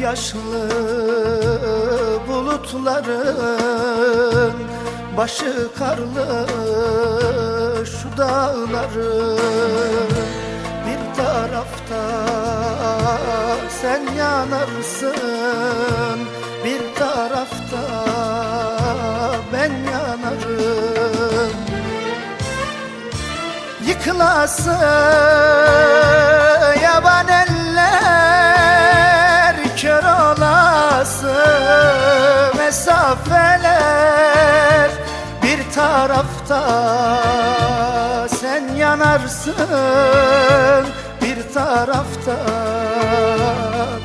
yaşlı bulutların Başı karlı şu dağların Bir tarafta sen yanarsın Bir tarafta ben yanarım. Yıkılası yaban eller tarafta. Sen yanarsın Bir tarafta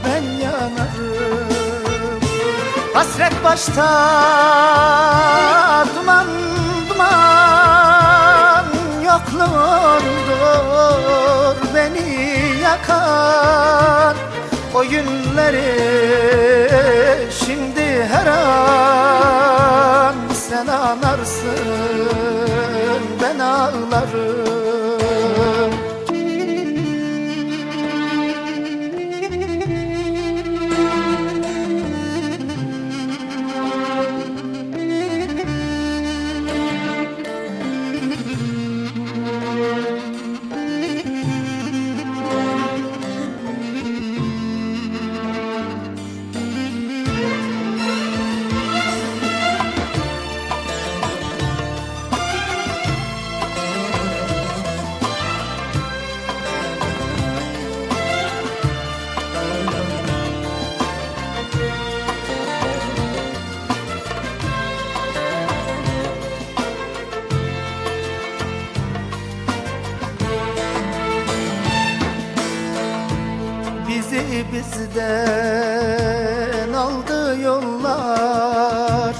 ben yanarım. Hasret başta duman duman Yokluğundur beni yakan O günleri şimdi her an Sen anarsın ben ağlarım bizden aldı yollar.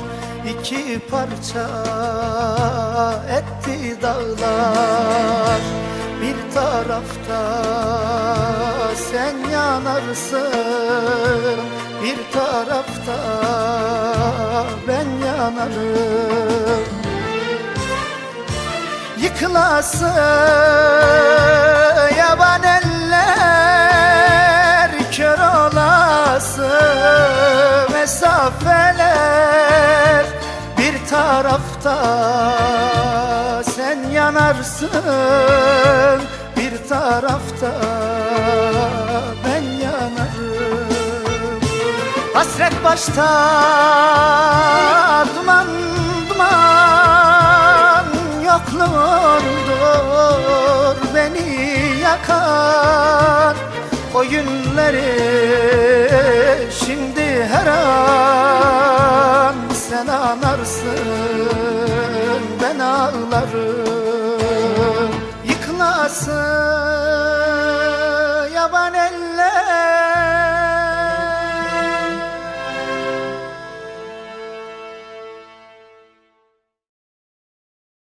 İki parça etti dağlar. Bir tarafta sen yanarsın Bir tarafta ben yanarım. Yıkılası yaban tarafta sen yanarsın Bir tarafta ben yanarım. Hasret başta duman duman Yokluğundur beni yakan O günleri şimdi her an Sen anarsın ben ağlarım. Yıkılasın